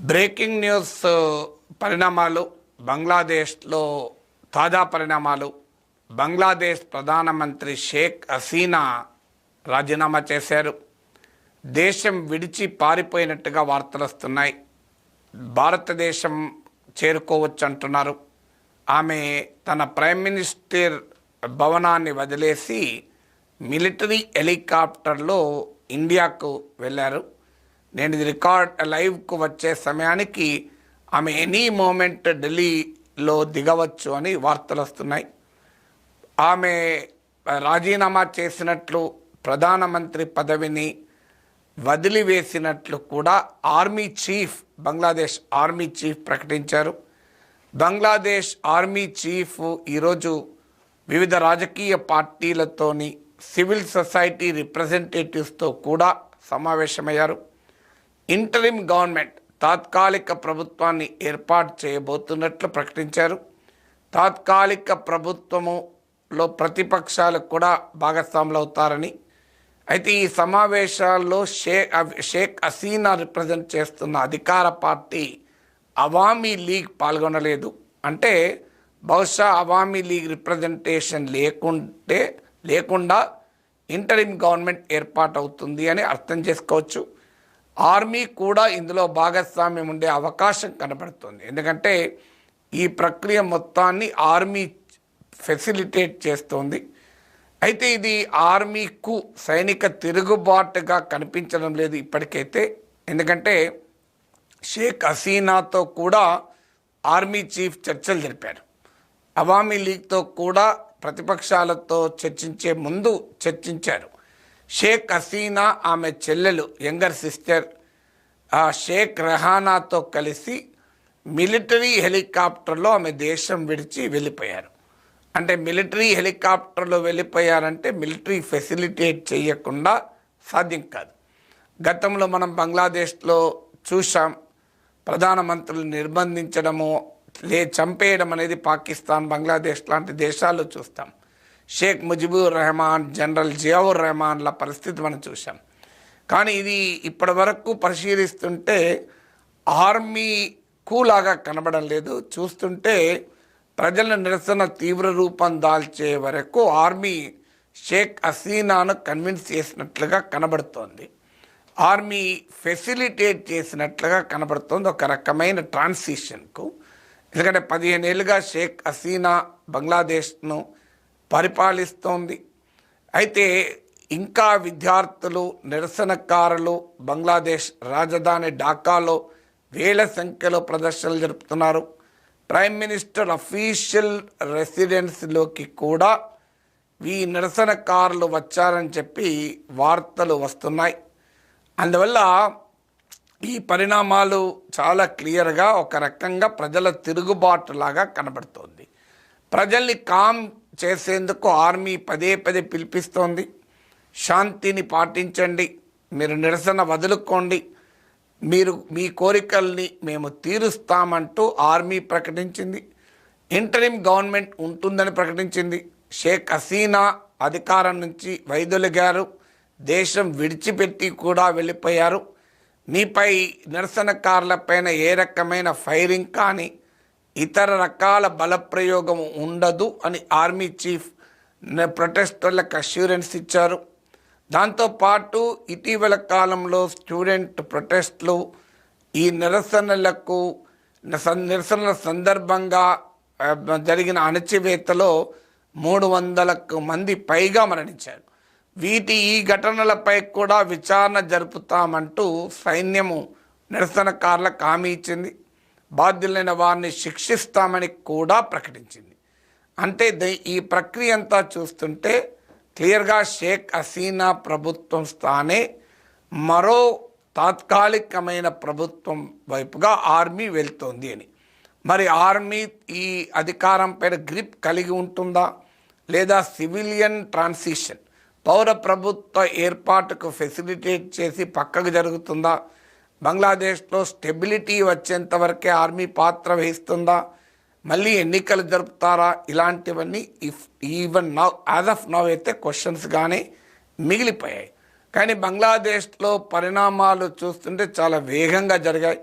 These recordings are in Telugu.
బ్రేకింగ్ న్యూస్ పరిణామాలు బంగ్లాదేశ్లో తాజా పరిణామాలు. బంగ్లాదేశ్ ప్రధానమంత్రి షేక్ హసీనా రాజీనామా చేశారు. దేశం విడిచి పారిపోయినట్టుగా వార్తలు వస్తున్నాయి. భారతదేశం చేరుకోవచ్చు అంటున్నారు ఆమె తన ప్రైమ్ మినిస్టర్ భవనాన్ని వదిలేసి మిలిటరీ హెలికాప్టర్లో ఇండియాకు వెళ్ళారు. నేను ఇది రికార్డ్ లైవ్కు వచ్చే సమయానికి ఆమె ఎనీ మూమెంట్ ఢిల్లీలో దిగవచ్చు అని వార్తలు వస్తున్నాయి. ఆమె రాజీనామా చేసినట్లు ప్రధానమంత్రి పదవిని వదిలివేసినట్లు కూడా army chief Bangladesh army chief ప్రకటించారు. బంగ్లాదేశ్ ఆర్మీ చీఫ్ ఈరోజు వివిధ రాజకీయ పార్టీలతోని సివిల్ సొసైటీ రిప్రజెంటేటివ్స్తో కూడా సమావేశమయ్యారు. ఇంటరిం గవర్నమెంట్ తాత్కాలిక ప్రభుత్వాన్ని ఏర్పాటు చేయబోతున్నట్లు ప్రకటించారు. తాత్కాలిక ప్రభుత్వములో ప్రతిపక్షాలకు కూడా భాగస్వాములు అవుతారని అయితే ఈ సమావేశాల్లో షేక్ షేక్ హసీనా రిప్రజెంట్ చేస్తున్న అధికార పార్టీ అవామీ లీగ్ పాల్గొనలేదు. అంటే బహుశా అవామీ లీగ్ రిప్రజెంటేషన్ లేకుంటే లేకుండా ఇంటరిమ్ గవర్నమెంట్ ఏర్పాటు అవుతుంది అని అర్థం చేసుకోవచ్చు. ఆర్మీ కూడా ఇందులో భాగస్వామ్యం ఉండే అవకాశం కనబడుతుంది ఎందుకంటే ఈ ప్రక్రియ మొత్తాన్ని ఆర్మీ ఫెసిలిటేట్ చేస్తోంది. అయితే ఇది ఆర్మీకు సైనిక తిరుగుబాటుగా కనిపించడం లేదు ఇప్పటికైతే. ఎందుకంటే షేక్ హసీనాతో కూడా ఆర్మీ చీఫ్ చర్చలు జరిపారు. అవామీ లీగ్తో కూడా ప్రతిపక్షాలతో చర్చించే ముందు చర్చించారు. షేక్ హసీనా ఆమె చెల్లెలు యంగర్ సిస్టర్ ఆ షేక్ రెహానాతో కలిసి మిలిటరీ హెలికాప్టర్లో ఆమె దేశం విడిచి వెళ్ళిపోయారు. అంటే మిలిటరీ హెలికాప్టర్లో వెళ్ళిపోయారంటే మిలిటరీ ఫెసిలిటేట్ చేయకుండా సాధ్యం కాదు. గతంలో మనం బంగ్లాదేశ్లో చూసాం ప్రధానమంత్రులు నిర్బంధించడము లే చంపేయడం అనేది పాకిస్తాన్ బంగ్లాదేశ్ లాంటి దేశాల్లో చూస్తాం. షేక్ ముజిబుర్ రెహమాన్ జనరల్ జియావుర్ రెహమాన్ల పరిస్థితి మనం చూసాం కానీ ఇది ఇప్పటి వరకు పరిశీలిస్తుంటే ఆర్మీ కూలాగా కనబడం లేదు. చూస్తుంటే ప్రజల నిరసన తీవ్ర రూపం దాల్చే వరకు ఆర్మీ షేక్ హసీనాను కన్విన్స్ చేసినట్లుగా కనబడుతోంది. ఆర్మీ ఫెసిలిటేట్ చేసినట్లుగా కనబడుతోంది ఒక రకమైన ట్రాన్సిషన్కు. ఎందుకంటే పదిహేను ఏళ్ళుగా షేక్ హసీనా బంగ్లాదేశ్ను పరిపాలిస్తోంది. అయితే ఇంకా విద్యార్థులు నిరసనకారులు బంగ్లాదేశ్ రాజధాని ఢాకాలో వేల సంఖ్యలో ప్రదర్శనలు జరుపుతున్నారు. ప్రైమ్ మినిస్టర్ అఫీషియల్ రెసిడెన్స్లోకి కూడా ఈ నిరసనకారులు వచ్చారని చెప్పి వార్తలు వస్తున్నాయి. అందువల్ల ఈ పరిణామాలు చాలా క్లియర్గా ఒక రకంగా ప్రజల తిరుగుబాటులాగా కనబడుతోంది. ప్రజల్ని కామ్ చేసేందుకు ఆర్మీ పదే పదే పిలిపిస్తోంది. శాంతిని పాటించండి. మీరు నిరసన వదులుకోండి. మీరు మీ కోరికల్ని మేము తీరుస్తామంటూ ఆర్మీ ప్రకటించింది. ఇంటరిమ్ గవర్నమెంట్ ఉంటుందని ప్రకటించింది. షేక్ హసీనా అధికారం నుంచి వైదొలిగారు. దేశం విడిచిపెట్టి కూడా వెళ్ళిపోయారు. మీపై నిరసనకారులపైన ఏ రకమైన ఫైరింగ్ కానీ ఇతర రకాల బలప్రయోగం ఉండదు అని ఆర్మీ చీఫ్ ప్రొటెస్టర్లకు అష్యూరెన్స్ ఇచ్చారు. దాంతోపాటు ఇటీవల కాలంలో స్టూడెంట్ ప్రొటెస్ట్లు ఈ నిరసనలకు నిరసనల సందర్భంగా జరిగిన అణచివేతలో మూడు వందలకు మంది పైగా మరణించారు. వీటి ఈ ఘటనలపై కూడా విచారణ జరుపుతామంటూ సైన్యము నిరసనకారులకు హామీ ఇచ్చింది. బాధ్యులైన వారిని శిక్షిస్తామని కూడా ప్రకటించింది. అంటే ఈ ప్రక్రియ అంతా చూస్తుంటే క్లియర్గా షేక్ హసీనా ప్రభుత్వం స్థానే మరో తాత్కాలికమైన ప్రభుత్వం వైపుగా ఆర్మీ వెళ్తోంది అని. మరి ఆర్మీ ఈ అధికారం పైన గ్రిప్ కలిగి ఉంటుందా? లేదా సివిలియన్ ట్రాన్సిషన్ పౌర ప్రభుత్వ ఏర్పాటుకు ఫెసిలిటేట్ చేసి పక్కకు జరుగుతుందా? బంగ్లాదేశ్లో స్టెబిలిటీ వచ్చేంత వరకే ఆర్మీ పాత్ర వహిస్తుందా? మళ్ళీ ఎన్నికలు జరుపుతారా? ఇలాంటివన్నీ if even now as of now అయితే క్వశ్చన్స్గానే మిగిలిపోయాయి. కానీ బంగ్లాదేశ్లో పరిణామాలు చూస్తుంటే చాలా వేగంగా జరిగాయి.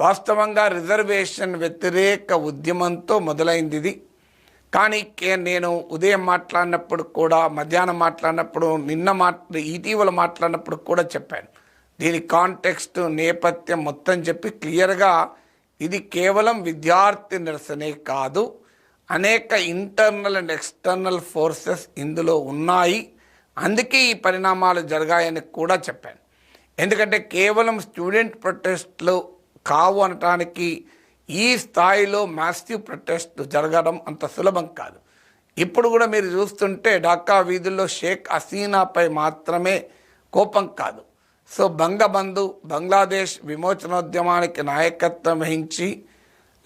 వాస్తవంగా రిజర్వేషన్ వ్యతిరేక ఉద్యమంతో మొదలైంది ఇది. కానీ నేను ఉదయం మాట్లాడినప్పుడు కూడా మధ్యాహ్నం మాట్లాడినప్పుడు నిన్న మాట్లా ఇటీవల మాట్లాడినప్పుడు కూడా చెప్పాను. దీని కాంటెక్స్ట్ నేపథ్యం మొత్తం చెప్పి క్లియర్గా ఇది కేవలం విద్యార్థి నిరసనే కాదు. అనేక ఇంటర్నల్ అండ్ ఎక్స్టర్నల్ ఫోర్సెస్ ఇందులో ఉన్నాయి. అందుకే ఈ పరిణామాలు జరిగాయని కూడా చెప్పాను. ఎందుకంటే కేవలం స్టూడెంట్ ప్రొటెస్ట్లు కావు అనటానికి ఈ స్థాయిలో మాసివ్ ప్రొటెస్ట్ జరగడం అంత సులభం కాదు. ఇప్పుడు కూడా మీరు చూస్తుంటే ఢాకా వీధుల్లో షేక్ హసీనాపై మాత్రమే కోపం కాదు. సో బంగబంధు బంగ్లాదేశ్ విమోచనోద్యమానికి నాయకత్వం వహించి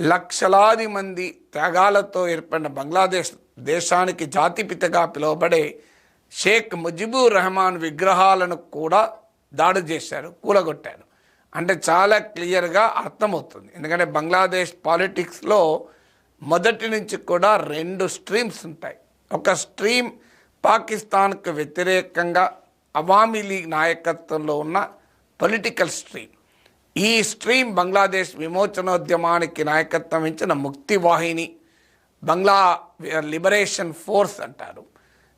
లక్షలాది మంది త్యాగాలతో ఏర్పడిన బంగ్లాదేశ్ దేశానికి జాతిపితగా పిలువబడే షేక్ ముజిబుర్ రెహమాన్ విగ్రహాలను కూడా దాడి చేశారు కూలగొట్టారు. అంటే చాలా క్లియర్గా అర్థమవుతుంది. ఎందుకంటే బంగ్లాదేశ్ పాలిటిక్స్లో మొదటి నుంచి కూడా రెండు స్ట్రీమ్స్ ఉంటాయి. ఒక స్ట్రీమ్ పాకిస్తాన్కు వ్యతిరేకంగా అవామీ లీగ్ నాయకత్వంలో ఉన్న పొలిటికల్ స్ట్రీమ్. ఈ స్ట్రీమ్ బంగ్లాదేశ్ విమోచనోద్యమానికి నాయకత్వం ఇచ్చిన ముక్తి వాహిని బంగ్లా లిబరేషన్ ఫోర్స్ అంటారు.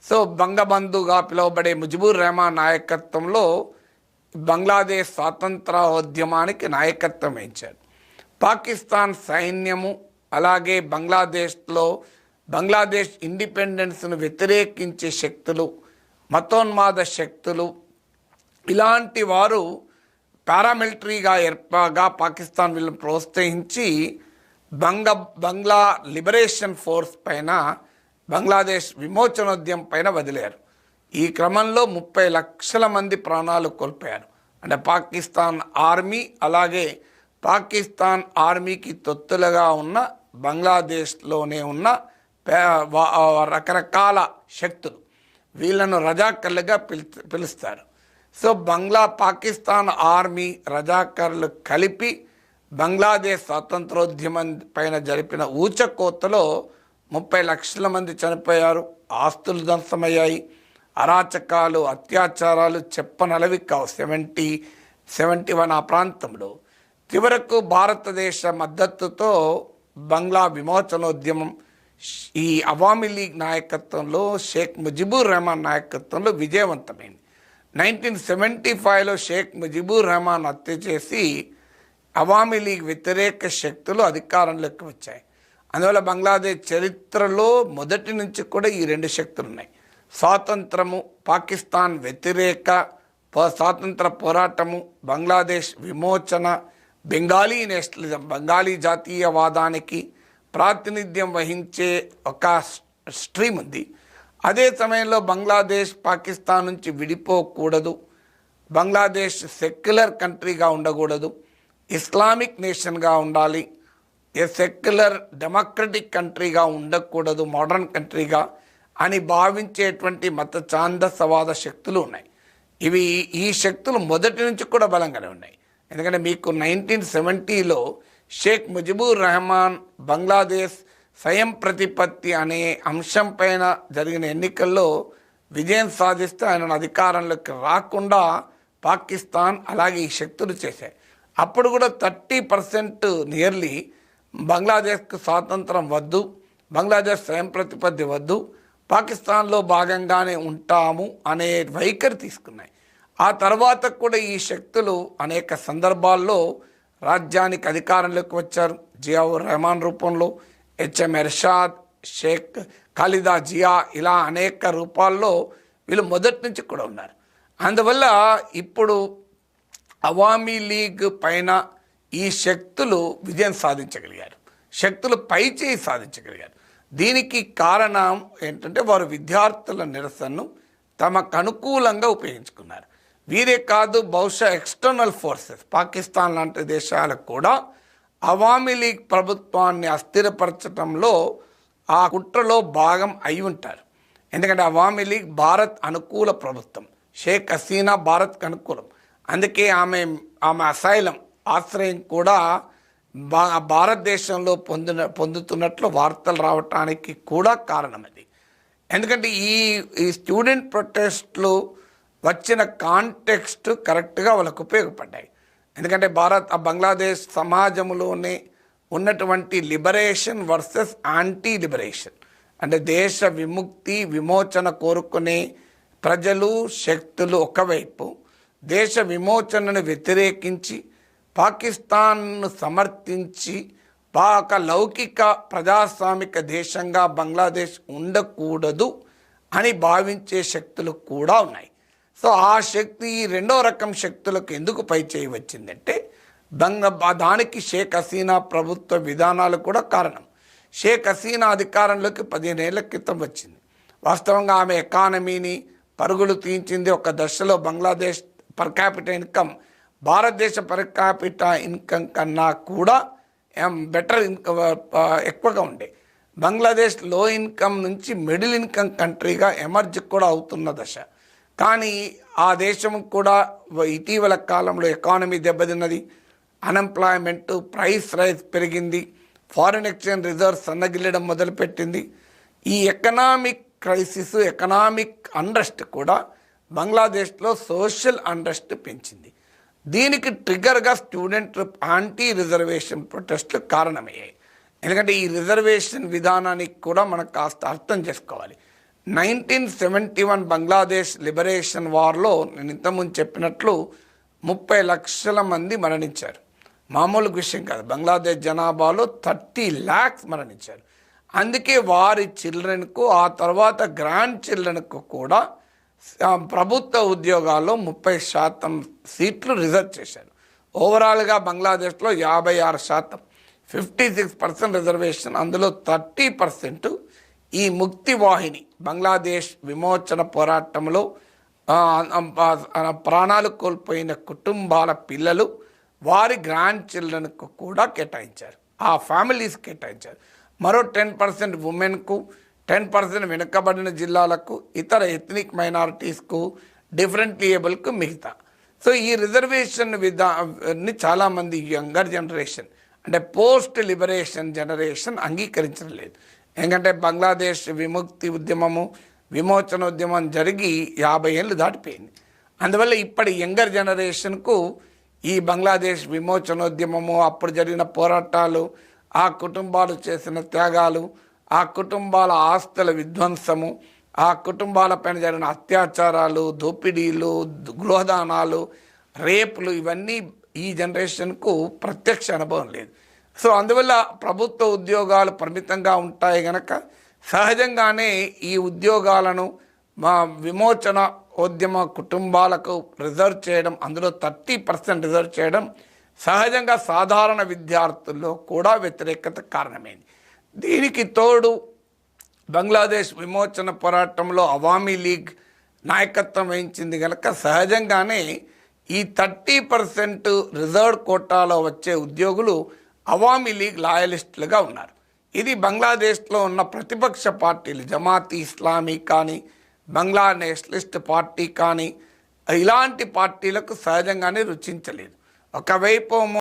సో బంగబంధుగా పిలువబడే ముజిబుర్ రెహమాన్ నాయకత్వంలో బంగ్లాదేశ్ స్వాతంత్రోద్యమానికి నాయకత్వం వహించాడు పాకిస్తాన్ సైన్యము అలాగే బంగ్లాదేశ్లో బంగ్లాదేశ్ ఇండిపెండెన్స్ను వ్యతిరేకించే శక్తులు మతోన్మాద శక్తులు. ఇలాంటి వారు పారామిలిటరీగా ఏర్పాగా పాకిస్తాన్ వీళ్ళని ప్రోత్సహించి బంగ బంగ్లా లిబరేషన్ ఫోర్స్ పైన బంగ్లాదేశ్ విమోచనోద్యమం పైన వదిలారు. ఈ క్రమంలో ముప్పై లక్షల మంది ప్రాణాలు కోల్పోయారు. అంటే పాకిస్తాన్ ఆర్మీ అలాగే పాకిస్తాన్ ఆర్మీకి తొత్తులుగా ఉన్న బంగ్లాదేశ్లోనే ఉన్న పే- వా- రకరకాల శక్తులు. వీళ్ళను రజాకర్లుగా పిలు పిలుస్తారు. సో బంగ్లా పాకిస్తాన్ ఆర్మీ రజాకర్లు కలిపి బంగ్లాదేశ్ స్వాతంత్రోద్యమం పైన జరిపిన ఊచకోతలో ముప్పై లక్షల మంది చనిపోయారు. ఆస్తులు ధ్వంసమయ్యాయి. అరాచకాలు అత్యాచారాలు చెప్పనలవి కావు. సెవెంటీ సెవెంటీ వన్ ఆ ప్రాంతంలో చివరకు భారతదేశ మద్దతుతో బంగ్లా విమోచనోద్యమం ఈ అవామీ లీగ్ నాయకత్వంలో షేక్ ముజిబుర్ రెహమాన్ నాయకత్వంలో విజయవంతమైంది. నైన్టీన్ సెవెంటీ ఫైవ్లో షేక్ ముజిబుర్ రెహమాన్ హత్య చేసి అవామీ లీగ్ వ్యతిరేక శక్తులు అధికారంలోకి వచ్చాయి. అందువల్ల బంగ్లాదేశ్ చరిత్రలో మొదటి నుంచి కూడా ఈ రెండు శక్తులు ఉన్నాయి స్వాతంత్రము పాకిస్తాన్ వ్యతిరేక స్వాతంత్ర పోరాటము బంగ్లాదేశ్ విమోచన బెంగాలీ నేషనలిజం బెంగాలీ జాతీయవాదానికి ప్రాతినిధ్యం వహించే ఒక స్ట్రీమ్ ఉంది. అదే సమయంలో బంగ్లాదేశ్ పాకిస్తాన్ నుంచి విడిపోకూడదు. బంగ్లాదేశ్ సెక్యులర్ కంట్రీగా ఉండకూడదు. ఇస్లామిక్ నేషన్గా ఉండాలి. ఏ సెక్యులర్ డెమోక్రటిక్ కంట్రీగా ఉండకూడదు మోడర్న్ కంట్రీగా అని భావించేటువంటి మత ఛాందసవాద శక్తులు ఉన్నాయి. ఇవి ఈ శక్తులు మొదటి నుంచి కూడా బలంగానే ఉన్నాయి. ఎందుకంటే మీకు నైన్టీన్ సెవెంటీలో షేక్ ముజిబుర్ రెహమాన్ బంగ్లాదేశ్ స్వయం ప్రతిపత్తి అనే అంశం పైన జరిగిన ఎన్నికల్లో విజయం సాధిస్తే ఆయనను అధికారంలోకి రాకుండా పాకిస్తాన్ అలాగే ఈ శక్తులు చేశాయి. అప్పుడు కూడా థర్టీ పర్సెంట్ నియర్లీ బంగ్లాదేశ్కు స్వాతంత్రం వద్దు బంగ్లాదేశ్ స్వయం ప్రతిపత్తి వద్దు పాకిస్తాన్లో భాగంగానే ఉంటాము అనే వైఖరి తీసుకున్నాయి. ఆ తర్వాత కూడా ఈ శక్తులు అనేక సందర్భాల్లో రాజ్యానికి అధికారంలోకి వచ్చారు. జియావుర్ రెహమాన్ రూపంలో హెచ్ఎం ఎర్షాద్ షేక్ ఖాలిదా జియా ఇలా అనేక రూపాల్లో వీళ్ళు మొదటి నుంచి కూడా ఉన్నారు. అందువల్ల ఇప్పుడు అవామీ లీగ్ పైన ఈ శక్తులు విజయం సాధించగలిగారు. శక్తులు పైచేయి సాధించగలిగారు. దీనికి కారణం ఏంటంటే వారు విద్యార్థుల నిరసనను తమకు అనుకూలంగా ఉపయోగించుకున్నారు. వీరే కాదు బహుశా ఎక్స్టర్నల్ ఫోర్సెస్ పాకిస్తాన్ లాంటి దేశాలకు కూడా అవామీ లీగ్ ప్రభుత్వాన్ని అస్థిరపరచడంలో ఆ కుట్రలో భాగం అయి ఉంటారు. ఎందుకంటే అవామీ లీగ్ భారత్ అనుకూల ప్రభుత్వం. షేక్ హసీనా భారత్కి అనుకూలం. అందుకే ఆమె ఆమె అసైలం ఆశ్రయం కూడా బా భారతదేశంలో పొందిన పొందుతున్నట్లు వార్తలు రావటానికి కూడా కారణం అది. ఎందుకంటే ఈ ఈ స్టూడెంట్ ప్రొటెస్ట్లు వచ్చిన కాంటెక్స్ట్ కరెక్ట్గా వాళ్ళకు ఉపయోగపడ్డాయి. ఎందుకంటే భారత్ ఆ బంగ్లాదేశ్ సమాజంలోనే ఉన్నటువంటి లిబరేషన్ వర్సెస్ యాంటీ లిబరేషన్ అంటే దేశ విముక్తి విమోచన కోరుకునే ప్రజలు శక్తులు ఒకవైపు దేశ విమోచనను వ్యతిరేకించి పాకిస్తాన్ను సమర్థించి పాక లౌకిక ప్రజాస్వామిక దేశంగా బంగ్లాదేశ్ ఉండకూడదు అని భావించే శక్తులు కూడా ఉన్నాయి. సో ఆ శక్తి రెండో రకం శక్తులకు ఎందుకు పై చేయి వచ్చిందంటే దంగ దానికి షేక్ హసీనా ప్రభుత్వ విధానాలు కూడా కారణం. షేక్ హసీనా అధికారంలోకి పదిహేనేళ్ళ క్రితం వచ్చింది. వాస్తవంగా ఆమె ఎకానమీని పరుగులు తీయించింది ఒక దశలో బంగ్లాదేశ్ పర్ క్యాపిటల్ ఇన్కమ్ భారతదేశ పర్ క్యాపిటల్ ఇన్కమ్ కన్నా కూడా బెటర్ ఇన్కమ్ ఎక్కువగా ఉండే. బంగ్లాదేశ్లో ఇన్కమ్ నుంచి మిడిల్ ఇన్కమ్ కంట్రీగా ఎమర్జ్ కూడా అవుతున్న దశ. కానీ ఆ దేశం కూడా ఇటీవల కాలంలో ఎకానమీ దెబ్బతిన్నది. అన్ఎంప్లాయ్మెంట్ ప్రైస్ రైస్ పెరిగింది. ఫారిన్ ఎక్స్చేంజ్ రిజర్వ్ సన్నగిల్లడం మొదలుపెట్టింది. ఈ ఎకనామిక్ క్రైసిస్ ఎకనామిక్ అండ్రస్ట్ కూడా బంగ్లాదేశ్లో సోషల్ అండ్రస్ట్ పెంచింది. దీనికి ట్రిగర్గా స్టూడెంట్ యాంటీ రిజర్వేషన్ ప్రొటెస్ట్లు కారణమయ్యాయి. ఎందుకంటే ఈ రిజర్వేషన్ విధానానికి కూడా మనం కాస్త అర్థం చేసుకోవాలి. Nineteen seventy one Bangladesh liberation వార్లో నేను ఇంతకుముందు చెప్పినట్లు ముప్పై లక్షల మంది మరణించారు. మామూలు విషయం కాదు. బంగ్లాదేశ్ జనాభాలో థర్టీ ల్యాక్స్ మరణించారు. అందుకే వారి చిల్డ్రన్కు ఆ తర్వాత గ్రాండ్ చిల్డ్రన్కు కూడా ప్రభుత్వ ఉద్యోగాల్లో ముప్పై శాతం సీట్లు రిజర్వ్ చేశారు. ఓవరాల్గా బంగ్లాదేశ్లో యాభై ఆరు శాతం. ఫిఫ్టీ సిక్స్ పర్సెంట్ రిజర్వేషన్ అందులో థర్టీ పర్సెంట్ ఈ ముక్తి వాహిని బంగ్లాదేశ్ విమోచన పోరాటంలో ప్రాణాలు కోల్పోయిన కుటుంబాల పిల్లలు వారి గ్రాండ్ చిల్డ్రన్కు కూడా కేటాయించారు. ఆ ఫ్యామిలీస్ కేటాయించారు. మరో టెన్ పర్సెంట్ ఉమెన్కు టెన్ పర్సెంట్ వెనుకబడిన జిల్లాలకు ఇతర ఎథ్నిక్ మైనారిటీస్కు డిఫరెంట్లీ ఏబుల్కు మిగతా. సో ఈ రిజర్వేషన్ విధాన్ని చాలామంది యంగర్ జనరేషన్ అంటే పోస్ట్ లిబరేషన్ జనరేషన్ అంగీకరించడం లేదు. ఎందుకంటే బంగ్లాదేశ్ విముక్తి ఉద్యమము విమోచన ఉద్యమం జరిగి యాభై ఏళ్ళు దాటిపోయింది. అందువల్ల ఇప్పటి యంగర్ జనరేషన్కు ఈ బంగ్లాదేశ్ విమోచనోద్యమము అప్పుడు జరిగిన పోరాటాలు ఆ కుటుంబాలు చేసిన త్యాగాలు ఆ కుటుంబాల ఆస్తుల విధ్వంసము ఆ కుటుంబాలపైన జరిగిన అత్యాచారాలు దోపిడీలు గృహదానాలు రేపులు ఇవన్నీ ఈ జనరేషన్కు ప్రత్యక్ష అనుభవం లేదు. సో అందువల్ల ప్రభుత్వ ఉద్యోగాలు పరిమితంగా ఉంటాయి గనక సహజంగానే ఈ ఉద్యోగాలను మా విమోచన ఉద్యమ కుటుంబాలకు రిజర్వ్ చేయడం అందులో థర్టీ పర్సెంట్ రిజర్వ్ చేయడం సహజంగా సాధారణ విద్యార్థుల్లో కూడా వ్యతిరేకత కారణమైంది. దీనికి తోడు బంగ్లాదేశ్ విమోచన పోరాటంలో అవామీ లీగ్ నాయకత్వం వహించింది కనుక సహజంగానే ఈ థర్టీ పర్సెంట్ రిజర్వ్ కోటాలో వచ్చే ఉద్యోగులు అవామీ లీగ్ లాయలిస్టులుగా ఉన్నారు. ఇది బంగ్లాదేశ్లో ఉన్న ప్రతిపక్ష పార్టీలు జమాతీ ఇస్లామీ కానీ బంగ్లా నేషనలిస్ట్ పార్టీ కానీ ఇలాంటి పార్టీలకు సహజంగానే రుచించలేదు. ఒకవైపు